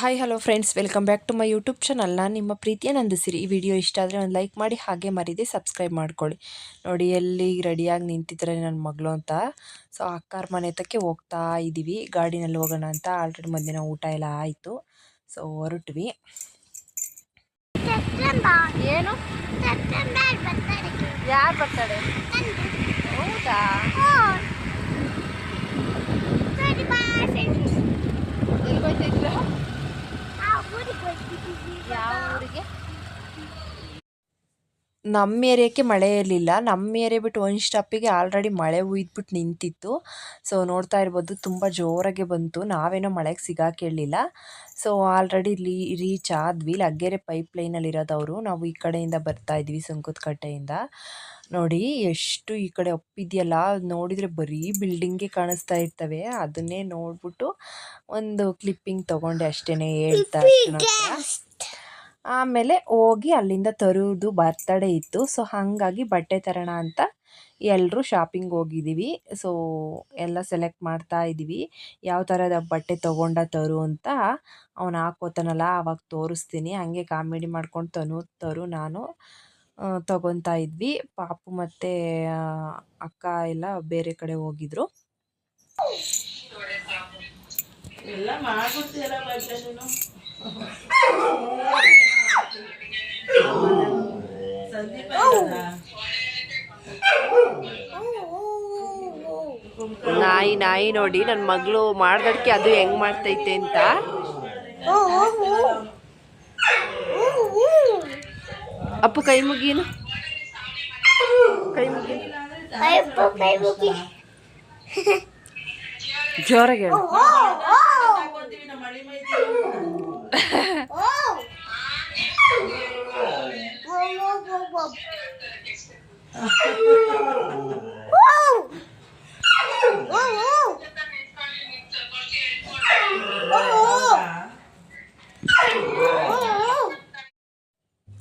Hi hello friends welcome back to my YouTube channel ನಾನು ನಿಮ್ಮ ಪ್ರೀತಿಯ ನಂದಿಸಿರಿ. ಈ ವಿಡಿಯೋ ಇಷ್ಟ ಆದರೆ ಒಂದು ಲೈಕ್ ಮಾಡಿ ಹಾಗೆ ಮರಿದೆ ಸಬ್ಸ್ಕ್ರೈಬ್ ಮಾಡ್ಕೊಳ್ಳಿ. ನೋಡಿ ಎಲ್ಲಿ ರೆಡಿಯಾಗಿ ನಿಂತಿದ್ರೆ ನನ್ನ ಮಗಳು ಅಂತ. ಸೊ ಅಕ್ಕಾರ ಮನೆ ತಕ್ಕೆ ಹೋಗ್ತಾ ಇದ್ದೀವಿ ಗಾಡಿನಲ್ಲಿ ಹೋಗೋಣ ಅಂತ ಆಲ್ರೆಡಿ ಮಧ್ಯಾಹ್ನ ಊಟ ಎಲ್ಲ ಆಯಿತು. ಸೊ ಹೊರಟ್ವಿ. ಏನು? ಯಾರು ಬರ್ತಾರೆ? ಹೌದಾ? ಎಲ್ಲಿ ಯಾವ ಊರಿಗೆ ನಮ್ಮ ಏರಿಯಾಕ್ಕೆ ಮಳೆ ಇರಲಿಲ್ಲ. ನಮ್ಮ ಏರಿಯಾ ಬಿಟ್ಟು ಒಂದು ಸ್ಟಾಪಿಗೆ ಆಲ್ರೆಡಿ ಮಳೆ ಹುಯ್ದ್ಬಿಟ್ಟು ನಿಂತಿತ್ತು. ಸೊ ನೋಡ್ತಾ ಇರ್ಬೋದು, ತುಂಬ ಜೋರಾಗೆ ಬಂತು. ನಾವೇನೋ ಮಳೆಗೆ ಸಿಗಾಕೇಳಲಿಲ್ಲ ಸೊ ಆಲ್ರೆಡಿ ಲೀ ರೀಚ್ ಆದ್ವಿ. ಲಗ್ಗೆರೆ ಪೈಪ್ ಲೈನಲ್ಲಿ ಇರೋದವರು ನಾವು ಈ ಕಡೆಯಿಂದ ಬರ್ತಾ ಇದ್ವಿ ಕಟ್ಟೆಯಿಂದ ನೋಡಿ ಎಷ್ಟು ಈ ಕಡೆ ಅಪ್ಪಿದೆಯಲ್ಲ ನೋಡಿದರೆ ಬರೀ ಬಿಲ್ಡಿಂಗೇ ಕಾಣಿಸ್ತಾ ಇರ್ತವೆ. ಅದನ್ನೇ ನೋಡ್ಬಿಟ್ಟು ಒಂದು ಕ್ಲಿಪ್ಪಿಂಗ್ ತೊಗೊಂಡೆ ಅಷ್ಟೇ ಹೇಳ್ತಾ ಆಮೇಲೆ ಹೋಗಿ ಅಲ್ಲಿಂದ ತರುವುದು ಬರ್ತಡೇ ಇತ್ತು. ಸೊ ಹಾಗಾಗಿ ಬಟ್ಟೆ ತರೋಣ ಅಂತ ಎಲ್ಲರೂ ಶಾಪಿಂಗ್ ಹೋಗಿದ್ದೀವಿ ಸೊ ಎಲ್ಲ ಸೆಲೆಕ್ಟ್ ಮಾಡ್ತಾ ಇದ್ದೀವಿ ಯಾವ ಥರದ ಬಟ್ಟೆ ತೊಗೊಂಡ ತರು ಅಂತ ಅವನು ಹಾಕೋತಾನಲ್ಲ ಆವಾಗ ತೋರಿಸ್ತೀನಿ. ಹಂಗೆ ಕಾಮಿಡಿ ಮಾಡ್ಕೊಂಡು ತನು ತರು ನಾನು. ತಗೊತಾ ಇದ್ವಿ. ಪಾಪು ಮತ್ತು ಅಕ್ಕ ಎಲ್ಲ ಬೇರೆ ಕಡೆ ಹೋಗಿದ್ರು. ನಾಯಿ ನಾಯಿ ನೋಡಿ ನನ್ನ ಮಗಳು ಮಾಡ್ದಡ್ಕೆ ಅದು ಹೆಂಗ್ ಮಾಡ್ತೈತೆ ಅಂತ. ಅಪ್ಪು ಕೈ ಮುಗೀನು ಕೈ ಮುಗಿ ಜೋರಾಗಿ ಹೇಳು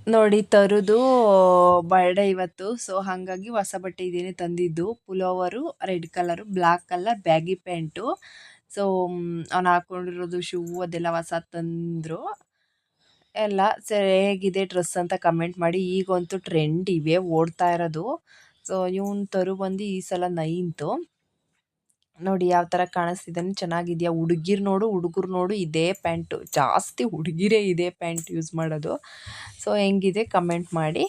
ನೋಡಿ ತರುದು ಬರ್ಡೇ ಇವತ್ತು. ಸೊ ಹಾಗಾಗಿ ಹೊಸ ಬಟ್ಟೆ ಇದೇನೆ ತಂದಿದ್ದು. Pullover, red colour black colour, baggy pants. So ಅವ್ನು ಹಾಕೊಂಡಿರೋದು ಶೂ ಅದೆಲ್ಲ ಹೊಸ ತಂದರು. ಎಲ್ಲ ಸರಿ ಹೇಗಿದೆ ಡ್ರೆಸ್ ಅಂತ ಕಮೆಂಟ್ ಮಾಡಿ. ಈಗಂತೂ ಟ್ರೆಂಡ್ ಇವೆ, ಓಡ್ತಾ ಇರೋದು. ಸೊ ಇವನು ತರು ಬಂದು ಈ ಸಲ ನೈನ್ತು. ನೋಡಿ ಯಾವ ಥರ ಕಾಣಿಸ್ತಿದ್ದಾನೆ ಚೆನ್ನಾಗಿದೆಯಾ? ಹುಡುಗಿರು ನೋಡು, ಹುಡುಗರು ನೋಡು, ಇದೇ ಪ್ಯಾಂಟು. ಜಾಸ್ತಿ ಹುಡುಗಿರೇ ಇದೇ ಪ್ಯಾಂಟ್ ಯೂಸ್ ಮಾಡೋದು. ಸೊ, ಹೆಂಗಿದೆ ಕಮೆಂಟ್ ಮಾಡಿ.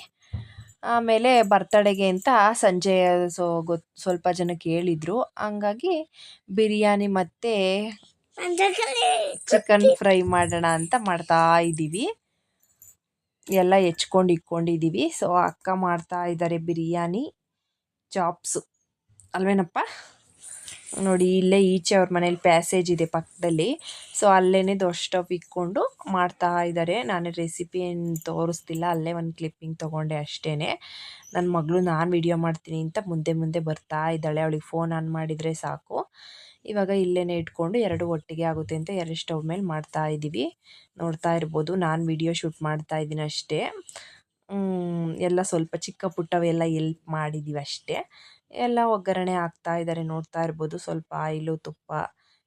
ಆಮೇಲೆ ಬರ್ತಡೆಗೆ ಅಂತ ಸಂಜೆ, ಸೊ ಗೊತ್ತು ಸ್ವಲ್ಪ ಜನಕ್ಕೆ ಹೇಳಿದರು. ಹಂಗಾಗಿ ಬಿರಿಯಾನಿ ಮತ್ತು ಚಿಕನ್ ಫ್ರೈ ಮಾಡೋಣ ಅಂತ ಮಾಡ್ತಾ ಇದ್ದೀವಿ. ಎಲ್ಲ ಹೆಚ್ಕೊಂಡು ಇಟ್ಕೊಂಡಿದ್ದೀವಿ. ಸೊ, ಅಕ್ಕ ಮಾಡ್ತಾ ಇದ್ದಾರೆ ಬಿರಿಯಾನಿ. ಚಾಪ್ಸು. ಅಲ್ವೇನಪ್ಪ? ನೋಡಿ, ಇಲ್ಲೇ ಈಚೆ ಅವ್ರ ಮನೇಲಿ ಪ್ಯಾಸೇಜ್ ಇದೆ ಪಕ್ಕದಲ್ಲಿ. ಸೊ ಅಲ್ಲೇ ದೊಡ್ಡ ಸ್ಟವ್ ಇಕ್ಕೊಂಡು ಮಾಡ್ತಾ ಇದ್ದಾರೆ ನಾನು ರೆಸಿಪಿ ಏನು ತೋರಿಸ್ತಿಲ್ಲ, ಅಲ್ಲೇ ಒಂದು ಕ್ಲಿಪ್ಪಿಂಗ್ ತೊಗೊಂಡೆ ಅಷ್ಟೇ ನನ್ನ ಮಗಳು ನಾನು ವಿಡಿಯೋ ಮಾಡ್ತೀನಿ ಅಂತ ಮುಂದೆ ಮುಂದೆ ಬರ್ತಾ ಇದ್ದಾಳೆ. ಅವಳಿಗೆ ಫೋನ್ ಆನ್ ಮಾಡಿದರೆ ಸಾಕು. ಇವಾಗ ಇಲ್ಲೇ ಇಟ್ಕೊಂಡು ಎರಡು ಒಟ್ಟಿಗೆ ಆಗುತ್ತೆ ಅಂತ ಎರಡು ಸ್ಟವ್ ಮೇಲೆ ಮಾಡ್ತಾ ಇದ್ದೀವಿ ನೋಡ್ತಾ ಇರ್ಬೋದು, ನಾನು ವಿಡಿಯೋ ಶೂಟ್ ಮಾಡ್ತಾ ಇದ್ದೀನಿ ಅಷ್ಟೇ. ಎಲ್ಲ ಸ್ವಲ್ಪ ಚಿಕ್ಕ ಪುಟ್ಟವೆಲ್ಲ ಎಲ್ಪ್ ಮಾಡಿದ್ದೀವಿ ಅಷ್ಟೇ. ಎಲ್ಲ ಒಗ್ಗರಣೆ ಹಾಕ್ತಾ ಇದ್ದಾರೆ ನೋಡ್ತಾ ಇರ್ಬೋದು. ಸ್ವಲ್ಪ ಆಯಿಲು ತುಪ್ಪ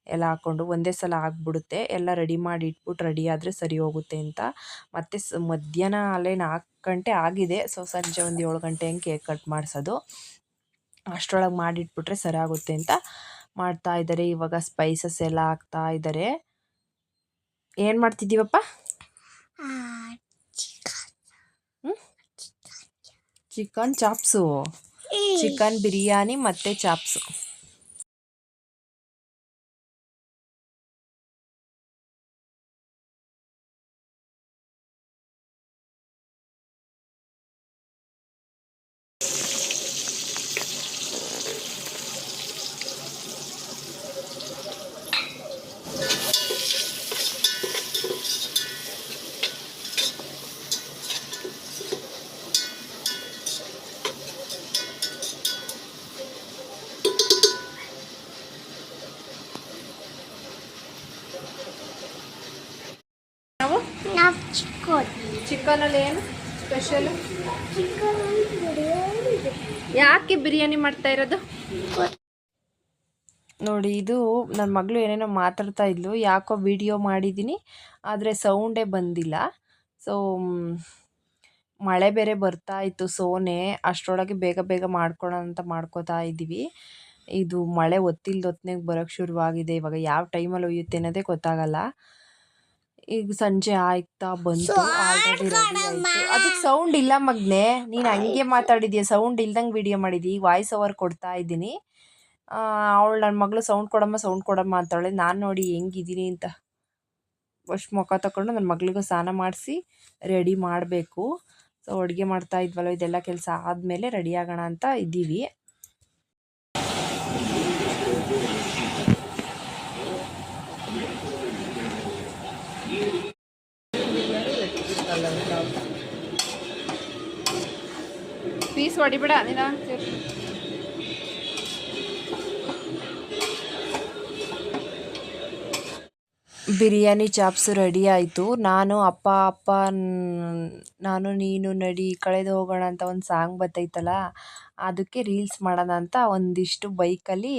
ಎಲ್ಲ ಹಾಕ್ಕೊಂಡು ಒಂದೇ ಸಲ ಆಗಿಬಿಡುತ್ತೆ. ಎಲ್ಲ ರೆಡಿ ಮಾಡಿ ಇಟ್ಬಿಟ್ಟು ರೆಡಿ ಆದರೆ ಸರಿ ಹೋಗುತ್ತೆ ಅಂತ. ಮತ್ತು ಸ ಮಧ್ಯಾಹ್ನ ಅಲ್ಲೇ ನಾಲ್ಕು ಗಂಟೆ ಆಗಿದೆ. ಸೊ ಸಂಜೆ ಒಂದು ಏಳು ಗಂಟೆ ಹಂಗೆ ಕೇಕ್ ಕಟ್ ಮಾಡಿಸೋದು. ಅಷ್ಟರೊಳಗೆ ಮಾಡಿಟ್ಬಿಟ್ರೆ ಸರಿ ಆಗುತ್ತೆ ಅಂತ ಮಾಡ್ತಾ ಇದ್ದಾರೆ ಇವಾಗ ಸ್ಪೈಸಸ್ ಎಲ್ಲ ಹಾಕ್ತಾ ಇದ್ದಾರೆ ಏನು ಮಾಡ್ತಿದ್ದೀವಪ್ಪ? ಚಿಕನ್ ಚಾಪ್ಸು ಚಿಕನ್ ಬಿರಿಯಾನಿ ಮತ್ತು ಚಾಪ್ಸು ಚಿಕನಲ್ಲಿ ಏನು ಸ್ಪೆಷಲು? ಯಾಕೆ ಬಿರಿಯಾನಿ ಮಾಡ್ತಾ ಇರೋದು? ನೋಡಿ, ಇದು ನನ್ನ ಮಗಳು ಏನೇನೋ ಮಾತಾಡ್ತಾ ಇದ್ಲು, ಯಾಕೋ ವಿಡಿಯೋ ಮಾಡಿದ್ದೀನಿ ಆದರೆ ಸೌಂಡೇ ಬಂದಿಲ್ಲ. ಸೊ ಮಳೆ ಬೇರೆ ಬರ್ತಾ ಇತ್ತು ಸೋನೆ, ಅಷ್ಟರೊಳಗೆ ಬೇಗ ಬೇಗ ಮಾಡ್ಕೊಳ್ಳೋಣ ಅಂತ ಮಾಡ್ಕೋತಾ ಇದ್ದೀವಿ. ಇದು ಮಳೆ ಒತ್ತಿಲ್ದೊತ್ತನೆ ಬರೋಕ್ಕೆ ಶುರುವಾಗಿದೆ, ಇವಾಗ ಯಾವ ಟೈಮಲ್ಲಿ ಒಯ್ಯುತ್ತೆ ಅನ್ನೋದೇ ಗೊತ್ತಾಗಲ್ಲ. ಈಗ ಸಂಜೆ ಆಯ್ತಾ ಬಂತು ಆಲ್ರೆಡಿ ರೆಡಿ ಆಯಿತು. ಅದಕ್ಕೆ ಸೌಂಡ್ ಇಲ್ಲ ಮಗ್ನೆ. ನೀನು ಹಂಗೆ ಮಾತಾಡಿದ್ಯಾ? ಸೌಂಡ್ ಇಲ್ದಂಗೆ ವಿಡಿಯೋ ಮಾಡಿದಿ. ವಾಯ್ಸ್ ಓವರ್ ಕೊಡ್ತಾ ಇದ್ದೀನಿ. ಅವಳು ನನ್ನ ಮಗಳು ಸೌಂಡ್ ಕೊಡಮ್ಮ ಸೌಂಡ್ ಕೊಡಮ್ಮ ಅಂತಾಳೆ. ನಾನು ನೋಡಿ ಹೆಂಗಿದ್ದೀನಿ ಅಂತ. ಫಸ್ಟ್ ಮುಖ ತಕೊಂಡು ನನ್ನ ಮಗಳಿಗೂ ಸ್ನಾನ ಮಾಡಿಸಿ ರೆಡಿ ಮಾಡಬೇಕು. ಸೊ ಅಡುಗೆ ಮಾಡ್ತಾ ಇದ್ವಲ್ಲ ಇದೆಲ್ಲ ಕೆಲಸ ಆದಮೇಲೆ ರೆಡಿ ಆಗೋಣ ಅಂತ ಇದ್ದೀವಿ. ಪೀಸ್ ಹೊಡಿಬೇಡ ನೀನು ಬಿರಿಯಾನಿ ಚಾಪ್ಸ್ ರೆಡಿ ಆಯಿತು. ನಾನು ಅಪ್ಪ ಅಪ್ಪ, ನಾನು, ನೀನು, ನಡಿ, ಕಳೆದು ಹೋಗೋಣ ಅಂತ ಒಂದು ಸಾಂಗ್ ಬರ್ತೈತಲ್ಲ ಅದಕ್ಕೆ ರೀಲ್ಸ್ ಮಾಡೋಣ ಅಂತ ಒಂದಿಷ್ಟು ಬೈಕಲ್ಲಿ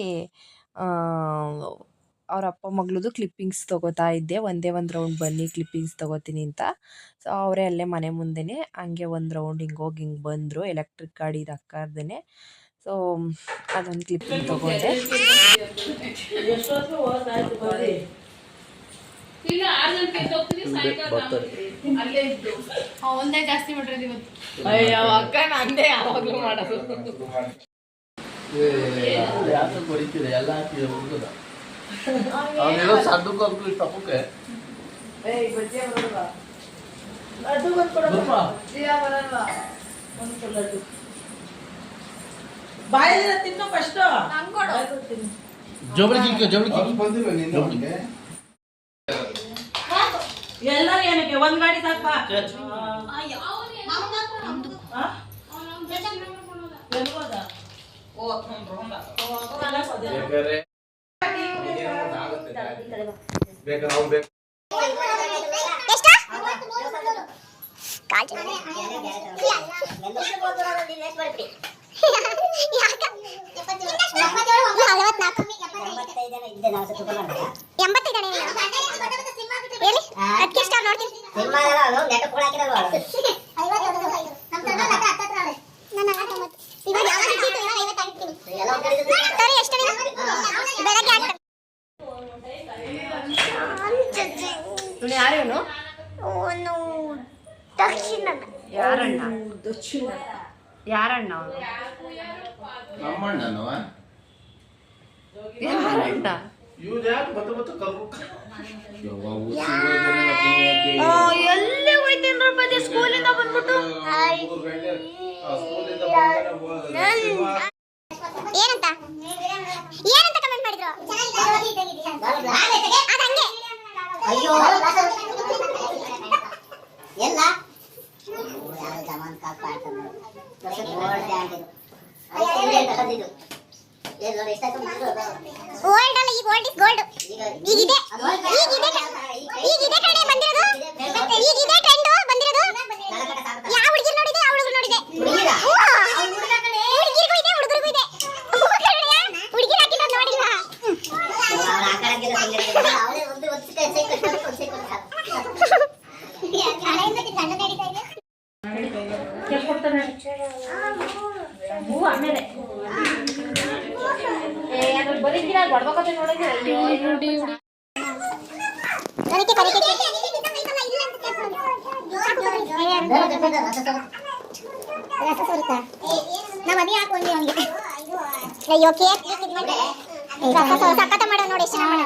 ಅವ್ರ ಅಪ್ಪ ಮಗಳದು ಕ್ಲಿಪ್ಪಿಂಗ್ಸ್ ತೊಗೋತಾ ಇದ್ದೆ. ಒಂದೇ ಒಂದು ರೌಂಡ್ ಬನ್ನಿ ಕ್ಲಿಪ್ಪಿಂಗ್ಸ್ ತೊಗೋತೀನಿ ಅಂತ. ಸೊ ಅವರೇ ಅಲ್ಲೇ ಮನೆ ಮುಂದೆನೇ ಹಂಗೆ ಒಂದು ರೌಂಡ್ ಹಿಂಗೆ ಹೋಗಿ ಹಿಂಗೆ ಬಂದರು. ಎಲೆಕ್ಟ್ರಿಕ್ ಗಾಡಿ ಇದು ಅಕ್ಕರ್ದೇ ಸೊ ಅದೊಂದು ಕ್ಲಿಪ್ಪಿಂಗ್ ತೊಗೊಂಡೆ. ಒಂದೇ ಜಾಸ್ತಿ ಮಾಡಿರೋದು ಇವತ್ತು. ಅಯ್ಯೋ ಅಕ್ಕ ನಂದೇ ಯಾವಾಗಲೂ ಮಾಡೋದು. ಯಾಕೆ ಬರೀತೀರಿ ಎಲ್ಲ ಹಾಕಿ ಹುಡುಗದ ಅವನೇನೋ ಸಣ್ಣಕ್ಕೆ ಹೋಗ್ಲಿ ತಪ್ಪಕ್ಕೆ ಲಡ್ಡು ಬಂದು ಕೊಡಮ್ಮ ಸ್ವಲ್ಪ ಒಂದು ಲಡ್ಡು ಬಾಯಲ್ಲಿ ತಿನ್ನು ಫಸ್ಟ್ ಜೋಬಳಿಗೆ ಇಕ್ಕೋ, ಜೋಬಳಿಗೆ ಇಕ್ಕೋ. ಬಂದಿಲ್ಲ ನಿನ್ನ. ಎಲ್ಲರೂ ಏನಕ್ಕೆ? ಒಂದ್ ಗಾಡಿ ಸಾಕಪ್ಪ? ಎಲ್ಲಿ ಬೇಕಾದ್ರೆ ಅವ್ನು ಬೇಕು. ಯಾರೇನು ಯಾರಣ್ಣ ಯಾರಣ್ಣ ಅವನು ನಮ್ಮಣ್ಣನವ? ಯಾರಣ್ಣ ಇವ್ರು ಯಾಕೆ ಬತ್ತ ಯವ್ವ, ಉಸ್ಸು ಹೋಯ್ತಾನೆ ಯಾರಣ್ಣ? ಎಲ್ಲಿ ಹೋಯ್ತೇನ್ರಪ್ಪ ಸ್ಕೂಲಿಂದ ಬಂದ್ಬಿಟ್ಟು ಮೂರು ಸ್ಕೂಲ್ ಆ ಸ್ಕೂಲಿಂದ ಹೋದ. ಏನಂತ? ಏನಂತ ಕಮೆಂಟ್ ಮಾಡಿದ್ರು? ಅದಂಗೆ. ಅಯ್ಯೋ ಎಲ್ಲ? ಅಲ್ಲ ಇಸ್ ಗೋಲ್ಡ್ ಈಗಿದೆ ಈಗಿದೆ ಈಗಿದೆ ಕಡೆ ಬಂದಿರೋದು. ಈಗಿದೆ ಟ್ರೆಂಡ್ ಬಂದಿರೋದು. ಯಾವ ಹುಡುಗಿ ನೋಡಿದೆ ಆ ಹುಡುಗರು ನೋಡಿದೆ. ಹುಡುಗಿರಿಗೂ ಇದೆ ಹುಡುಗರಿಗೂ ಇದೆ. ಹುಡುಗಿರು ಹಾಕಿರೋದು ನೋಡಿಲ್ವಾ? ಅಯ್ಯೋ ಕೇಕ್ ಸಕ್ಕತ್ತ ಮಾಡೋ ನೋಡಿ ಎಷ್ಟು ಮಾಡೋ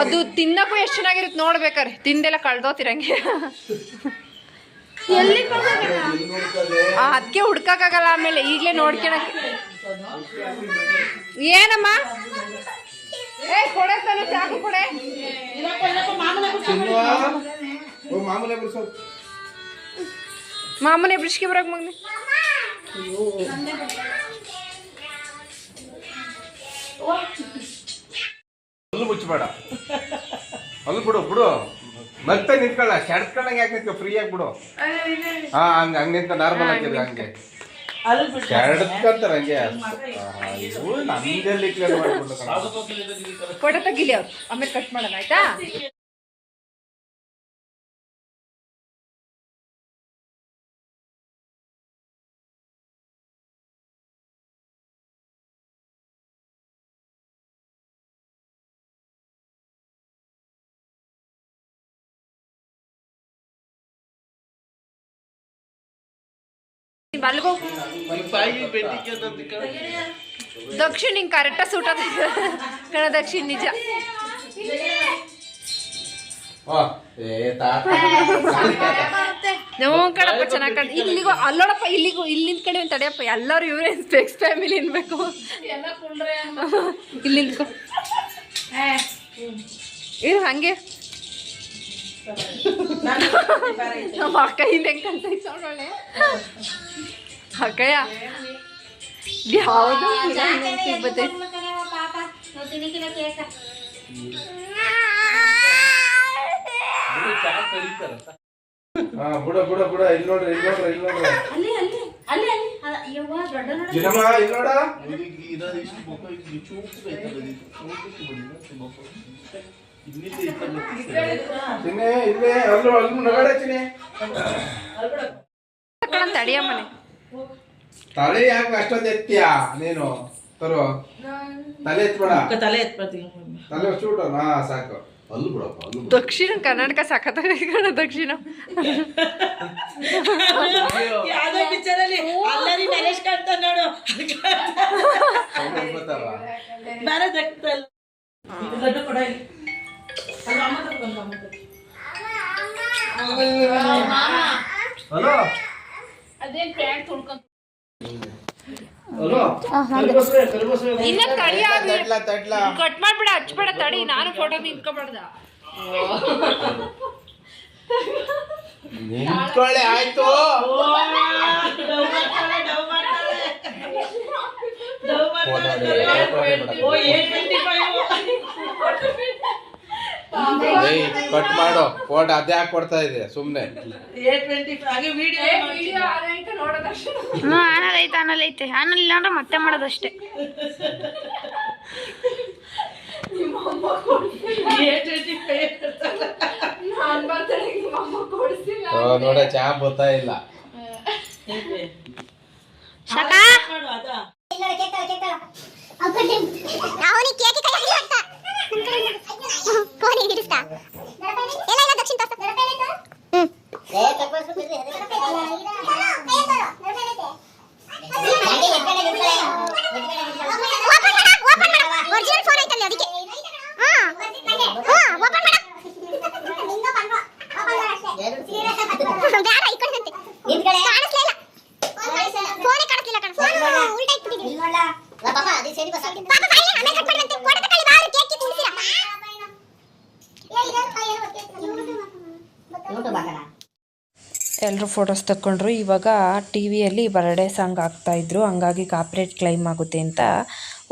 ಅದು ತಿನ್ನಕ್ಕೂ ಎಷ್ಟು ಚೆನ್ನಾಗಿರುತ್ತೆ ನೋಡ್ಬೇಕಾರೆ ತಿಂದೆಲ್ಲ ಕಳ್ದೋತಿರಂಗೆ. ಎಲ್ಲಿ ಅದಕ್ಕೆ ಹುಡ್ಕಕ್ಕಾಗಲ್ಲ ಆಮೇಲೆ ಈಗಲೇ ನೋಡ್ಕೊಳಕ್ಕೆ. ಏನಮ್ಮ? ಏ ಕೊಡೆ ತಾನು ಚಾಕು ಕೊಡೆ. ಮಾಮೂಲಿ ಬಿಡು. ಚಿನ್ನುವ ಓ ಮಾಮೂಲಿ ಬಿಡ್ಸು ಮಾಮೂಲಿ ಬ್ರಿಷ್ಗೆ ಬರಕ್ ಮಗ್ನಿ. ಅಲ್ಲು ಮುಚ್ಚಬೇಡ. ಅಲ್ಲಿ ಬಿಡು ಬಿಡು. ಮತ್ತೆ ನಿಂತ್ಕೊಳ್ಳ. ಶಡ್ಕೊಂಡಂಗೆ ಯಾಕೆ ನಿಂತ್ಕೊ? ಫ್ರೀ ಆಗಿ ಬಿಡು. ಹಾ ಹಂಗ ಹಂಗ ನಿಂತ ನಾರ್ಮಲ್ ಆಗಿದ್ರೆ ಹಂಗೆ. ಅಲ್ಲಿ ಬಿಡು. ಶಡ್ಕಂತಾರ ಹಂಗೆ. ನಮ್ದೆಲ್ಲಿ ಕ್ಲಿಯರ್ ಮಾಡ್ಬಿಟ್ಟು ಕಣ. ಫೋಟೋ ತೆಗಿಲಿ ಅವ್ರು. ಆಮೇಲೆ ಕಟ್ ಮಾಡೋಣ ಆಯ್ತಾ? ಮಲ್ಗೋ ಅಂತ. ದಕ್ಷಿಣ ಹಿಂಗೆ ಕರೆಕ್ಟಾಗಿ ಸೂಟ್ ಕಣ ದಕ್ಷಿಣ ನಿಜ. ನಾವು ಕಣಪ್ಪ ಚೆನ್ನಾಗಿ ಕಾಣ ಇಲ್ಲಿಗೂ ಅಲ್ಲೋಡಪ್ಪ ಇಲ್ಲಿಗೂ ಇಲ್ಲಿಂದ ಕಡೆ ಒಂದು ತಡೆಯಪ್ಪ. ಎಲ್ಲರೂ ಇವರೇ ಸ್ಪೆಕ್ಸ್ ಫ್ಯಾಮಿಲಿ ಕುಂಡ್ರೆ ಇಲ್ಲಿ ನಿಂತ್ಕೊ. ಇದು ಹಂಗೆ. ನಮ್ಮ ಅಕ್ಕ ಹಿಂದೆ ಹೆಂಗೆ ಕಾಣ್ತೈತೆ ನೋಡೋಳೆ ಅಕ್ಕಯ್ಯ ಯಾವುದು ಬರ್ತೈತೆ ಬಿಡು, ಚಾ ಕರೀತಾರ. ಹಾ ಬಿಡು ಬಿಡು ಬಿಡು ಇಲ್ಲಿ ನೋಡ್ರಿ ಇಲ್ಲಿ ನೋಡ್ರಿ ಇಲ್ಲಿ ನೋಡ್ರಿ ಅಲ್ಲಿ ಅಲ್ಲಿ ಅಲ್ಲಿ ಅಲ್ಲಿ ಅದ, ಯವ್ವ ದೊಡ್ಡ ನೋಡ ಜಿನಮ್ಮ ಇಲ್ಲಿ ನೋಡ ಇವ್ರಿಗೆ ಇರೋದು ಇಷ್ಟು ಮುಖ ಇಲ್ಲಿ ಚೂಪು ಐತಲ್ಲ ಇದು. ಚೂಪಕ್ಕೆ ಬಂದಿದೆ, ಇದು ಮುಖ. ಇಲ್ಲಿಂದ ಈ ಕಡೆ ಚಿನ್ನೆ ಇಲ್ಲೇ ಅಲ್ಲೂ ಅಲ್ಲೂ ನಗಡೆ ಚಿನ್ನೆ ಕಣ ತಡಿಯಮ್ಮನೆ ತಲೆ ಯಾಕೆ ಅಷ್ಟೊಂದು ಎತ್ತೀಯಾ? ನೀನು? ತರೋ ತಲೆ ಎತ್ಬೇಡ. ತಲೆ ಎತ್ಬರ್ತೀನಿ ತಲೆ ಚೂಟು ಹಾ ಸಾಕು. ಅಲ್ಲೂ ಬಿಡಪ್ಪ ಅಲ್ಲೂ ಬಿಡು. ದಕ್ಷಿಣ ಕರ್ನಾಟಕ ಸಖತ್ತಾಗೈತೆ ಕಣ ದಕ್ಷಿಣ. ಯಾವ್ದೋ ಪಿಕ್ಚರಲ್ಲಿ ಅಲ್ಲರಿ ನರೇಶ್ ಕಾಣ್ತ ನೋಡು. ಸೌಂಡ್ ಬರ್ತಾವ ಬೇರೆ ದಕ್ಕಲ್ಲ ಇದು ದೊಡ್ಡ ಕೊಡ ಇಲ್ಲಿ ಅಲ್ಲಿ ಅಮ್ಮ ತಗೊಂಡು ಅಮ್ಮ ತಗೊಂಡು. ಹಲೋ ಅದೇನ್ ಪ್ಯಾಂಟ್ ತುಳ್ಕೊಂತ ಹಲೋ ಇನ್ನ ತಡಿಯ ತಡ್ಲ ತಡ್ಲ ಕಟ್ ಮಾಡ್ಬಿಡ ಹಚ್ಬೇಡ ತಡಿ ನಾನು ಫೋಟೋ ನಿಂತ್ಕೊಬಾರ್ದ ನಿಂತ್ಕೊಳ್ಳಿ ಆಯ್ತು ಡವ್ ಮಾಡ್ತಾಳೆ, ಡವ್ ಮಾಡ್ತಾಳೆ. ಡವ್ ಮಾಡ್ತಾಳೆ. ಓ, 825. ಏಯ್ ಕಟ್ ಮಾಡು. ಫೋಟೋ ಅದೇ ಹಾಕಿ ಕೊಡ್ತಾ ಇದೆ ಸುಮ್ನೆ. 825. ಹಾಗೆ ವಿಡಿಯೋ ವಿಡಿಯೋ ಆನೈತೆ ನೋಡೋ ದಕ್ಷಿಣ ಹ್ಞೂ ಆನಲ್ ಐತೆ ಆನಲ್ ಐತೆ. ಆನಲ್ ಇಲ್ಲ ಅಂದ್ರೆ ಮತ್ತೆ ಮಾಡೋದಷ್ಟೇ. ನೋಡ ಚಾ ಬರ್ತಾ ಇಲ್ಲ. ಸಾಕಾ ಮಾಡು ಅದ ಅವನಿಗೆ ಕೇಕ್ ಕೈ ಹಾಕಿ ಅಂತ ಫೋನ್ ಹಿಡಿಸ್ತಾ ಎಲ್ಲ ಇಲ್ಲ ದಕ್ಷಿಣ ಹ್ಮ್ ಒರಿಜಿನಲ್ ಫೋನ್ ಐತಲ್ಲ ಅದಕ್ಕೆ ಹಾ ಹಾ ಓಪನ್ ಮಾಡ ಬೇಡ ಈ ಕಡೆ ಕಾಣಿಸ್ಲೇ ಇಲ್ಲ ಫೋನೇ ಕಾಣಿಸ್ಲಿಲ್ಲ ಕಣ ಫೋನ್ ಉಲ್ಟಾ ಇಟ್ಬಿಟ್ಟಿದ್ದೀನಿ ಪಾಪ ಬಾಯಿಲೆ ಆಮೇಲೆ ಕಟ್ ಮಾಡಿದಂತೆ ಫೋಟೋ ತಕೊಳ್ಳಿ ಬಾ ಕೇಕ್ ಕಿತ್ತು ಉಳಿಸಿರ ಎಲ್ಲರೂ ಫೋಟೋಸ್ ತಗೊಂಡ್ರು ಇವಾಗ ಟಿ ವಿಯಲ್ಲಿ ಬರ್ಡೇ ಸಾಂಗ್ ಆಗ್ತಾ ಇದ್ರು. ಹಂಗಾಗಿ ಕಾಪ್ರೇಟ್ ಕ್ಲೈಮ್ ಆಗುತ್ತೆ ಅಂತ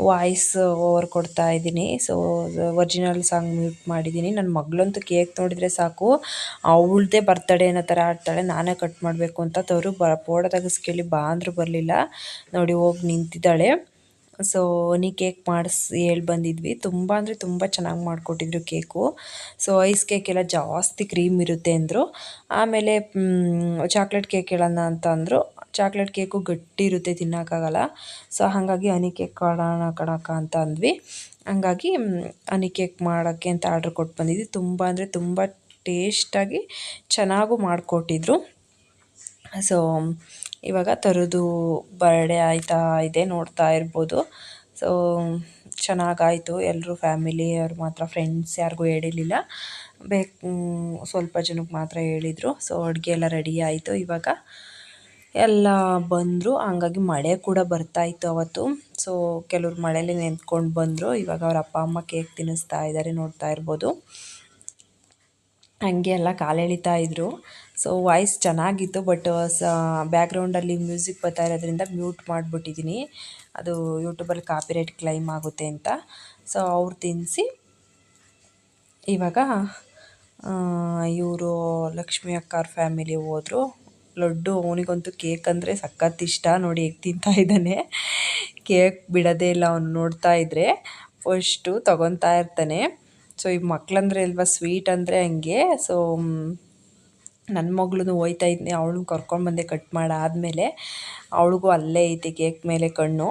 ವಾಯ್ಸ್ ಓವರ್ ಕೊಡ್ತಾ ಇದ್ದೀನಿ. ಸೊ ಒರಿಜಿನಲ್ ಸಾಂಗ್ ಮ್ಯೂಟ್ ಮಾಡಿದ್ದೀನಿ. ನನ್ನ ಮಗಳಂತೂ ಕೇಕ್ ನೋಡಿದರೆ ಸಾಕು. ಅವಳದೇ ಬರ್ತಡೆ ಅನ್ನೋ ಥರ ಆಡ್ತಾಳೆ. ನಾನೇ ಕಟ್ ಮಾಡಬೇಕು ಅಂತ ತವರು ಬ ಫೋಟೋ ತೆಗೆಸ್ಕೇಳಿ ಬಾ ಅಂದರೂ ಬರಲಿಲ್ಲ. ನೋಡಿ ಹೋಗಿ ನಿಂತಿದ್ದಾಳೆ. ಸೊ ನೀ ಕೇಕ್ ಮಾಡಿಸಿ ಹೇಳಿ ಬಂದಿದ್ವಿ. ತುಂಬ ಅಂದರೆ ತುಂಬ ಚೆನ್ನಾಗಿ ಮಾಡಿಕೊಟ್ಟಿದ್ರು ಕೇಕು ಸೊ ಐಸ್ ಕೇಕ್ ಎಲ್ಲ ಜಾಸ್ತಿ ಕ್ರೀಮ್ ಇರುತ್ತೆ ಅಂದರು. ಆಮೇಲೆ ಚಾಕ್ಲೇಟ್ ಕೇಕ್ ಹೇಳೋಣ ಅಂತ ಅಂದರು. ಚಾಕ್ಲೇಟ್ ಕೇಕು ಗಟ್ಟಿ ಇರುತ್ತೆ ತಿನ್ನೋಕ್ಕಾಗಲ್ಲ. ಸೊ ಹಾಗಾಗಿ ಹನಿ ಕೇಕ್ ಕೊಡೋಣ ಕಣಕ ಅಂತ ಅಂದ್ವಿ. ಹಂಗಾಗಿ ಹನಿ ಕೇಕ್ ಮಾಡೋಕ್ಕೆ ಅಂತ ಆರ್ಡ್ರ್ ಕೊಟ್ಟು ಬಂದಿದ್ವಿ. ತುಂಬ ಅಂದರೆ ತುಂಬ ಟೇಸ್ಟಾಗಿ ಚೆನ್ನಾಗೂ ಮಾಡಿಕೊಟ್ಟಿದ್ರು. ಸೊ ಇವಾಗ ತರೋದು ಬರ್ಡೇ ಆಯ್ತಾ ಇದೆ ನೋಡ್ತಾ ಇರ್ಬೋದು. ಸೊ ಚೆನ್ನಾಗಾಯಿತು. ಎಲ್ಲರೂ ಫ್ಯಾಮಿಲಿ ಅವ್ರು ಮಾತ್ರ ಫ್ರೆಂಡ್ಸ್ ಯಾರಿಗೂ ಹೇಳಿರಲಿಲ್ಲ. ಬೇಕು ಸ್ವಲ್ಪ ಜನಕ್ಕೆ ಮಾತ್ರ ಹೇಳಿದರು. ಸೊ ಅಡುಗೆ ಎಲ್ಲ ರೆಡಿ ಆಯಿತು ಇವಾಗ. ಎಲ್ಲ ಬಂದರು. ಹಂಗಾಗಿ ಮಳೆ ಕೂಡ ಬರ್ತಾ ಇತ್ತು ಅವತ್ತು. ಸೊ ಕೆಲವ್ರು ಮಳೆಯಲ್ಲಿ ನೆಂತ್ಕೊಂಡು ಬಂದರು. ಇವಾಗ ಅವ್ರ ಅಪ್ಪ, ಅಮ್ಮ ಕೇಕ್ ತಿನ್ನಿಸ್ತಾ ಇದ್ದಾರೆ ನೋಡ್ತಾ ಇರ್ಬೋದು. ಹಂಗೆ ಎಲ್ಲ ಕಾಲೆಳಿತಾ ಇದ್ರು. ಸೊ ವಾಯ್ಸ್ ಚೆನ್ನಾಗಿತ್ತು ಬಟ್ ಸ ಬ್ಯಾಕ್ಗ್ರೌಂಡಲ್ಲಿ ಮ್ಯೂಸಿಕ್ ಬರ್ತಾ ಇರೋದ್ರಿಂದ ಮ್ಯೂಟ್ ಮಾಡಿಬಿಟ್ಟಿದ್ದೀನಿ ಅದು ಯೂಟ್ಯೂಬಲ್ಲಿ ಕಾಪಿರೈಟ್ ಕ್ಲೈಮ್ ಆಗುತ್ತೆ ಅಂತ. ಸೊ ಅವ್ರು ತಿನ್ನಿಸಿ ಇವಾಗ ಇವರು ಲಕ್ಷ್ಮಿ ಅವ್ರ ಫ್ಯಾಮಿಲಿ ಹೋದರು. ಲಡ್ಡು ಅವನಿಗಂತೂ ಕೇಕ್ ಅಂದರೆ ಸಖತ್ ಇಷ್ಟ. ನೋಡಿ ಹೇಗೆ ತಿಂತಾ ಇದ್ದಾನೆ. ಕೇಕ್ ಬಿಡೋದೇ ಇಲ್ಲ, ಅವ್ನು ನೋಡ್ತಾ ಇದ್ದರೆ ಫಸ್ಟು ತೊಗೊತಾ ಇರ್ತಾನೆ. ಸೊ ಈ ಮಕ್ಕಳಂದ್ರೆ ಅಲ್ವಾ ಸ್ವೀಟ್ ಅಂದರೆ ಹಂಗೆ. ಸೊ ನನ್ನ ಮಗಳೂ ಹೋಯ್ತಾ ಇದ್ನಿ. ಅವಳು ಕರ್ಕೊಂಡ್ಬಂದೆ ಕಟ್ ಮಾಡಾದಮೇಲೆ ಅವಳಿಗೂ ಅಲ್ಲೇ ಐತೆ ಕೇಕ್ ಮೇಲೆ ಕಣ್ಣು.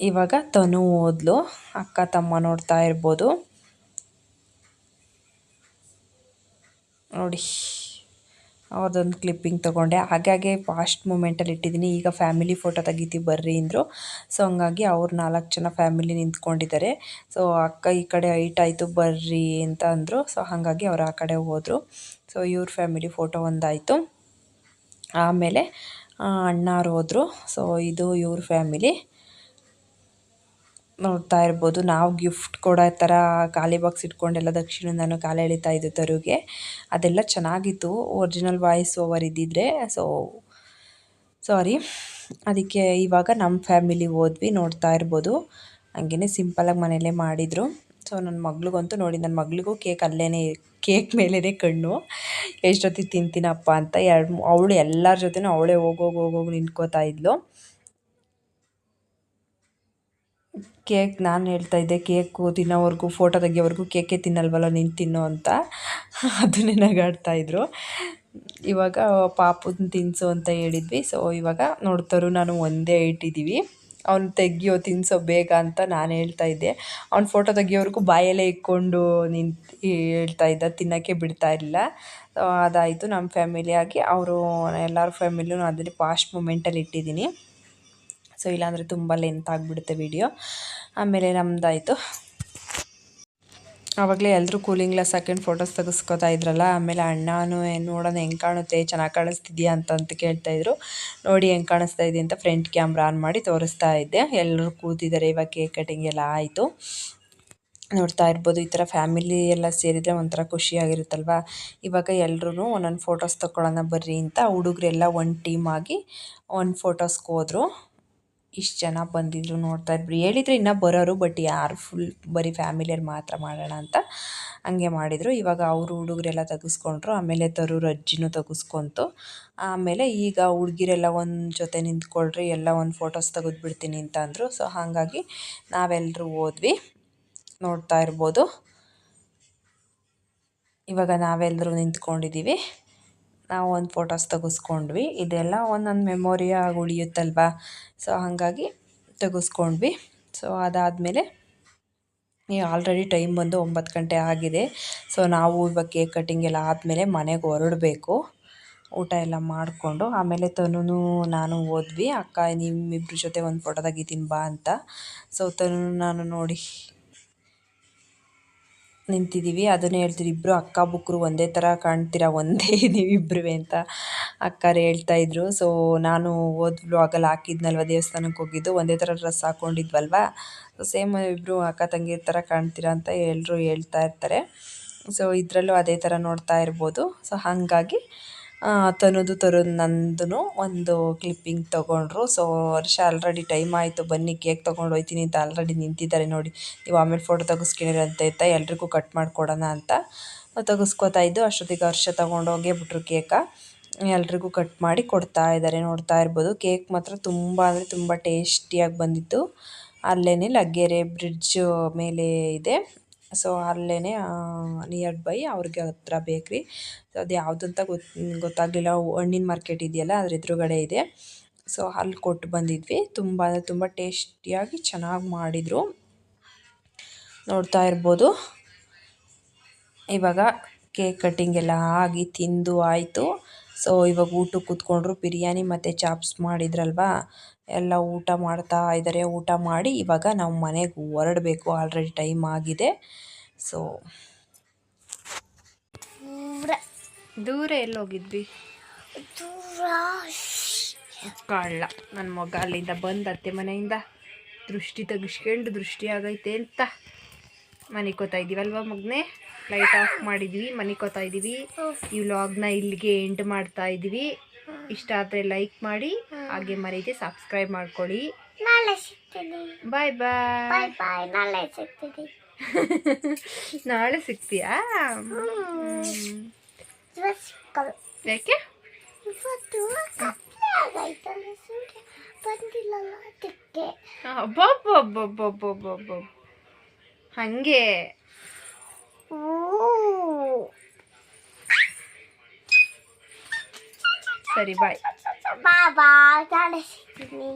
ಇವಾಗ ತನು ಓದ್ಲು. ಅಕ್ಕ, ತಮ್ಮ ನೋಡ್ತಾ ಇರ್ಬೋದು. ನೋಡಿ. ಅವ್ರದ್ದೊಂದು ಕ್ಲಿಪ್ಪಿಂಗ್ ತೊಗೊಂಡೆ. ಹಾಗಾಗಿ ಫಾಸ್ಟ್ ಮೂಮೆಂಟಲ್ಲಿ ಇಟ್ಟಿದ್ದೀನಿ ಈಗ ಫ್ಯಾಮಿಲಿ ಫೋಟೋ ತೆಗಿತೀವಿ ಬರ್ರಿ ಅಂದರು ಸೊ ಹಂಗಾಗಿ ಅವ್ರು ನಾಲ್ಕು ಜನ ಫ್ಯಾಮಿಲಿ ನಿಂತ್ಕೊಂಡಿದ್ದಾರೆ. ಸೊ ಅಕ್ಕ ಈ ಕಡೆ ಹೈಟ್ ಆಯಿತು ಬರ್ರಿ ಅಂತ ಅಂದರು. ಸೊ ಹಾಗಾಗಿ ಅವ್ರು ಆ ಕಡೆ ಹೋದರು. ಸೊ ಇವ್ರ ಫ್ಯಾಮಿಲಿ ಫೋಟೋ ಒಂದಾಯಿತು. ಆಮೇಲೆ ಅಣ್ಣಾರು ಹೋದರು. ಸೊ ಇದು ಇವ್ರ ಫ್ಯಾಮಿಲಿ ನೋಡ್ತಾ ಇರ್ಬೋದು. ನಾವು ಗಿಫ್ಟ್ ಕೊಡೋ ಥರ ಖಾಲಿ ಬಾಕ್ಸ್ ಇಟ್ಕೊಂಡೆಲ್ಲ ದಕ್ಷಿಣದಿಂದನೂ ಕಾಲು ಎಳಿತಾ ಇದ್ದು ತರುಗೆ. ಅದೆಲ್ಲ ಚೆನ್ನಾಗಿತ್ತು. ಒರಿಜಿನಲ್ ವಾಯ್ಸ್ ಓವರ್ ಇದ್ದಿದ್ರೆ. ಸೊ ಸಾರಿ ಅದಕ್ಕೆ ಇವಾಗ ನಮ್ಮ ಫ್ಯಾಮಿಲಿ ಹೋದ್ವಿ, ನೋಡ್ತಾ ಇರ್ಬೋದು. ಹಂಗೇ ಸಿಂಪಲಾಗಿ ಮನೆಯಲ್ಲೇ ಮಾಡಿದರು. ಸೊ ನನ್ನ ಮಗಳಿಗಂತೂ ನೋಡಿ ನನ್ನ ಮಗಳಿಗೂ ಕೇಕ್ ಅಲ್ಲೇ ಕೇಕ್ ಮೇಲೇ ಕಣ್ಣು. ಎಷ್ಟೊತ್ತಿಗೆ ತಿಂತೀನಪ್ಪ ಅಂತ ಎರಡು ಅವಳು ಎಲ್ಲರ ಜೊತೆನೂ ಅವಳೇ ಹೋಗೋಗಿ ಹೋಗೋಗಿ ನಿಂತ್ಕೋತಾ ಇದ್ಲು. ಕೇಕ್ ನಾನು ಹೇಳ್ತಾ ಇದ್ದೆ, ಕೇಕು ತಿನ್ನೋವರೆಗೂ ಫೋಟೋ ತೆಗಿಯೋವರೆಗೂ ಕೇಕೇ ತಿನ್ನಲ್ವಲ್ಲ, ನೀನು ತಿನ್ನು ಅಂತ. ಅದನ್ನೇ ನಗಾಡ್ತಾಯಿದ್ರು ಇವಾಗ ಪಾಪುನ ತಿನ್ನಿಸು ಅಂತ ಹೇಳಿದ್ವಿ. ಸೊ ಇವಾಗ ನೋಡ್ತಾರು ನಾನು ಒಂದೇ ಇಟ್ಟಿದ್ದೀವಿ ಅವ್ನು ತೆಗಿಯೋ ತಿನ್ನಿಸೋ ಬೇಗ ಅಂತ ನಾನು ಹೇಳ್ತಾ ಇದ್ದೆ. ಅವ್ನು ಫೋಟೋ ತೆಗಿಯೋವರೆಗೂ ಬಾಯಲ್ಲೇ ಇಕ್ಕೊಂಡು ನಿಂತು ಹೇಳ್ತಾ ಇದ್ದ, ತಿನ್ನೋಕ್ಕೆ ಬಿಡ್ತಾ ಇರಲಿಲ್ಲ. ಅದಾಯಿತು ನಮ್ಮ ಫ್ಯಾಮಿಲಿಯಾಗಿ ಅವರು, ಎಲ್ಲರ ಫ್ಯಾಮಿಲಿಯೂ ಅದರಲ್ಲಿ ಪಾಸ್ಟ್ ಮೂಮೆಂಟಲ್ಲಿ ಇಟ್ಟಿದ್ದೀನಿ ಸೊ ಇಲ್ಲಾಂದರೆ ತುಂಬ ಲೆಂತ್ ಆಗಿಬಿಡುತ್ತೆ ವಿಡಿಯೋ ಆಮೇಲೆ ನಮ್ಮದಾಯಿತು ಆವಾಗಲೇ ಎಲ್ಲರೂ ಕೂಲಿಂಗ್ ಗ್ಲಾಸ್ ಹಾಕೊಂಡು ಫೋಟೋಸ್ ತೆಗೆಸ್ಕೊತಾ ಇದ್ರಲ್ಲ, ಆಮೇಲೆ ಅಣ್ಣನೂ ನೋಡೋಣ ಹೆಂಗೆ ಕಾಣುತ್ತೆ, ಚೆನ್ನಾಗಿ ಕಾಣಿಸ್ತಿದ್ಯಾ ಅಂತ ಅಂತ ಕೇಳ್ತಾಯಿದ್ರು ನೋಡಿ ಹೆಂಗೆ ಕಾಣಿಸ್ತಾ ಇದೆ ಅಂತ ಫ್ರಂಟ್ ಕ್ಯಾಮ್ರಾ ಆನ್ ಮಾಡಿ ತೋರಿಸ್ತಾ ಇದ್ದೆ. ಎಲ್ಲರೂ ಕೂತಿದ್ದಾರೆ, ಇವಾಗ ಕೇಕ್ ಕಟಿಂಗ್ ಎಲ್ಲ ಆಯಿತು. ನೋಡ್ತಾ ಇರ್ಬೋದು, ಈ ಥರ ಫ್ಯಾಮಿಲಿ ಎಲ್ಲ ಸೇರಿದರೆ ಒಂಥರ ಖುಷಿಯಾಗಿರುತ್ತಲ್ವ? ಇವಾಗ ಎಲ್ಲರೂ ಒಂದೊಂದು ಫೋಟೋಸ್ ತೊಗೊಳ್ಳೋಣ ಬರ್ರಿ ಅಂತ ಹುಡುಗರೆಲ್ಲ ಒಂದು ಟೀಮ್ ಆಗಿ ಒಂದು ಫೋಟೋಸ್ಗೆ ಹೋದರು. ಇಷ್ಟು ಜನ ಬಂದಿದ್ರು ನೋಡ್ತಾ ಇದ್ರು. ಹೇಳಿದರೆ ಇನ್ನೂ ಬರೋರು ಬಟ್ ಯಾರು ಫುಲ್ ಬರೀ ಫ್ಯಾಮಿಲಿಯವ್ರು ಮಾತ್ರ ಮಾಡೋಣ ಅಂತ ಹಂಗೆ ಮಾಡಿದರು. ಇವಾಗ ಅವರು ಹುಡುಗರೆಲ್ಲ ತೆಗೆಸ್ಕೊಂಡ್ರು, ಆಮೇಲೆ ತರೂರು ಅಜ್ಜಿನೂ ತೆಗೆಸ್ಕೊಂತು. ಆಮೇಲೆ ಈಗ ಹುಡುಗಿರೆಲ್ಲ ಒಂದು ಜೊತೆ ನಿಂತ್ಕೊಳ್ರಿ, ಎಲ್ಲ ಒಂದು ಫೋಟೋಸ್ ತೆಗೆದ್ಬಿಡ್ತೀನಿ ಅಂತ ಅಂದರು. ಸೊ ಹಾಗಾಗಿ ನಾವೆಲ್ಲರೂ ಹೋದ್ವಿ. ನೋಡ್ತಾ ಇರ್ಬೋದು. ಇವಾಗ ನಾವೆಲ್ಲರೂ ನಿಂತ್ಕೊಂಡಿದ್ದೀವಿ ನಾವು ಒಂದು ಫೋಟೋಸ್ ತೆಗೆಸ್ಕೊಂಡ್ವಿ. ಇದೆಲ್ಲ ಒಂದೊಂದು ಮೆಮೊರಿಯಾಗಿ ಉಳಿಯುತ್ತಲ್ವ? ಸೊ ಹಾಗಾಗಿ ತೆಗೆಸ್ಕೊಂಡ್ವಿ. ಸೊ ಅದಾದಮೇಲೆ ಆಲ್ರೆಡಿ ಟೈಮ್ ಬಂದು ಒಂಬತ್ತು ಗಂಟೆ ಆಗಿದೆ. ಸೊ ನಾವು ಇವಾಗ ಕೇಕ್ ಕಟ್ಟಿಂಗ್ ಎಲ್ಲ ಆದಮೇಲೆ ಮನೆಗೆ ಹೊರಡಬೇಕು. ಊಟ ಎಲ್ಲ ಮಾಡಿಕೊಂಡು ಆಮೇಲೆ ತನು ನಾನು ಹೋದ್ವಿ ಅಕ್ಕ ನಿಮ್ಮಿಬ್ಬರ ಜೊತೆ ಒಂದು ಫೋಟೋ ತೆಗಿತೀನಿ ಬಾ ಅಂತ. ಸೊ ತನು ನಾನು ನೋಡಿ ನಿಂತಿದ್ದೀವಿ ಅದನ್ನೇ ಹೇಳ್ತೀರಿ ಇಬ್ಬರು ಅಕ್ಕ ಬುಕ್ಕರು ಒಂದೇ ಥರ ಕಾಣ್ತೀರಾ? ಒಂದೇ ನೀವಿಬ್ಬರು ಅಂತ ಅಕ್ಕರು ಹೇಳ್ತಾಯಿದ್ರು ಸೊ ನಾನು ಹೋದ ವ್ಲಾಗಲ್ಲಿ ಹಾಕಿದ್ನಲ್ವ? ದೇವಸ್ಥಾನಕ್ಕೆ ಹೋಗಿದ್ದು. ಒಂದೇ ಥರ ಡ್ರೆಸ್ ಹಾಕ್ಕೊಂಡಿದ್ವಲ್ವ ಸೊ ಸೇಮ್ ಇಬ್ಬರು ಅಕ್ಕ ತಂಗಿರ ಥರ ಕಾಣ್ತೀರಾ ಅಂತ ಎಲ್ಲರೂ ಹೇಳ್ತಾ ಇರ್ತಾರೆ. ಸೊ ಇದರಲ್ಲೂ ಅದೇ ಥರ ನೋಡ್ತಾ ಇರ್ಬೋದು. ಸೊ ಹಾಗಾಗಿ ತನುದು ತರೋದು ನಂದು ಒಂದು ಕ್ಲಿಪ್ಪಿಂಗ್ ತಗೊಂಡ್ರು. ಸೊ ವರ್ಷ ಆಲ್ರೆಡಿ ಟೈಮ್ ಆಯಿತು. ಬನ್ನಿ ಕೇಕ್ ತೊಗೊಂಡು ಹೋಯ್ತೀನಿ ಅಂತ ಆಲ್ರೆಡಿ ನಿಂತಿದ್ದಾರೆ ನೋಡಿ. ನೀವು ಆಮೇಲೆ ಫೋಟೋ ತೆಗೆಸ್ಕೊಂಡಿರಿ ಅಂತ ಇತ್ತ. ಎಲ್ರಿಗೂ ಕಟ್ ಮಾಡಿಕೊಡೋಣ ಅಂತ. ತೆಗೆಸ್ಕೊತಾ ಇದ್ದು ಅಷ್ಟೊತ್ತಿಗೆ ವರ್ಷ ತೊಗೊಂಡೋಗೇ ಬಿಟ್ರು ಕೇಕ ಎಲ್ರಿಗೂ ಕಟ್ ಮಾಡಿ ಕೊಡ್ತಾ ಇದ್ದಾರೆ. ನೋಡ್ತಾ ಇರ್ಬೋದು. ಕೇಕ್ ಮಾತ್ರ ತುಂಬ ಅಂದರೆ ತುಂಬ ಟೇಸ್ಟಿಯಾಗಿ ಬಂದಿತ್ತು. ಅಲ್ಲೇ ಲಗ್ಗೆರೆ ಬ್ರಿಡ್ಜ್ ಮೇಲೆ ಇದೆ. ಸೊ ಅಲ್ಲೇ ನಿಯರ್ ಬೈ ಅವ್ರಿಗೆ ಹತ್ರ ಬೇಕ್ರಿ. ಸೊ ಅದು ಯಾವುದಂತ ಗೊತ್ತು ಗೊತ್ತಾಗಲಿಲ್ಲ. ಹಣ್ಣಿನ ಮಾರ್ಕೆಟ್ ಇದೆಯಲ್ಲ, ಅದ್ರ ಎದುರುಗಡೆ ಇದೆ. ಸೊ ಅಲ್ಲಿ ಕೊಟ್ಟು ಬಂದಿದ್ವಿ. ತುಂಬ ಅಂದರೆ ತುಂಬ ಟೇಸ್ಟಿಯಾಗಿ ಚೆನ್ನಾಗಿ ಮಾಡಿದರು. ನೋಡ್ತಾ ಇರ್ಬೋದು. ಇವಾಗ ಕೇಕ್ ಕಟ್ಟಿಂಗ್ ಎಲ್ಲ ಆಗಿ ತಿಂದು ಆಯಿತು. ಸೊ ಇವಾಗ ಊಟಕ್ಕೆ ಕೂತ್ಕೊಂಡ್ರು, ಬಿರಿಯಾನಿ ಮತ್ತು ಚಾಪ್ಸ್ ಮಾಡಿದ್ರಲ್ವಾ? ಎಲ್ಲ ಊಟ ಮಾಡ್ತಾ ಇದ್ದಾರೆ ಊಟ ಮಾಡಿ ಇವಾಗ ನಾವು ಮನೆಗೆ ಹೊರಡಬೇಕು. ಆಲ್ರೆಡಿ ಟೈಮ್ ಆಗಿದೆ. ಸೊ ದೂರ. ಎಲ್ಲಿ ಹೋಗಿದ್ವಿ ಕಳ್ಳ ನನ್ನ ಮಗ ಅಲ್ಲಿಂದ ಬಂದ ಅತ್ತೆ ಮನೆಯಿಂದ ದೃಷ್ಟಿ ತೆಗಿಸ್ಕೊಂಡು ದೃಷ್ಟಿ ಆಗೈತೆ ಅಂತ ಮನಿಕೋತಾ ಇದ್ದೀವಲ್ವಾ ಮಗನೇ? ಲೈಟ್ ಆಫ್ ಮಾಡಿದ್ವಿ ಮನಿಕೋತಾ ಇದ್ದೀವಿ ಈ ವ್ಲಾಗ್ನ ಇಲ್ಲಿಗೆ ಎಂಡ್ ಮಾಡ್ತಾ ಇದ್ದೀವಿ ಇಷ್ಟ ಆದರೆ ಲೈಕ್ ಮಾಡಿ ಹಾಗೆ ಮರೀದೆ ಸಬ್ಸ್ಕ್ರೈಬ್ ಮಾಡ್ಕೊಳ್ಳಿ. ನಾಳೆ ಸಿಗ್ತೀನಿ. ಬಾಯ್ ಬಾಯ್ ಬಾಯ್ ಬಾಯ್ ನಾಳೆ ಸಿಗ್ತೀನಿ. ನಾಳೆ ಸಿಗ್ತೀಯಾ? ಯಾಕೆ? ಇವತ್ತು ಕತ್ಲೆ ಆಗೈತಲ್ಲ ಸೂರ್ಯ ಬಂದಿಲ್ಲಲ್ಲ ಅದಕ್ಕೆ. ಅಬ್ಬಬ್ಬಬ್ಬಬ್ಬಬ್ಬಬ್ಬ ಹಂಗೆ. ಓ ಸರಿ ಬಾಯ್ ಬಾಬಾ ನಾಳೆ ಸಿಗ್ತೀನಿ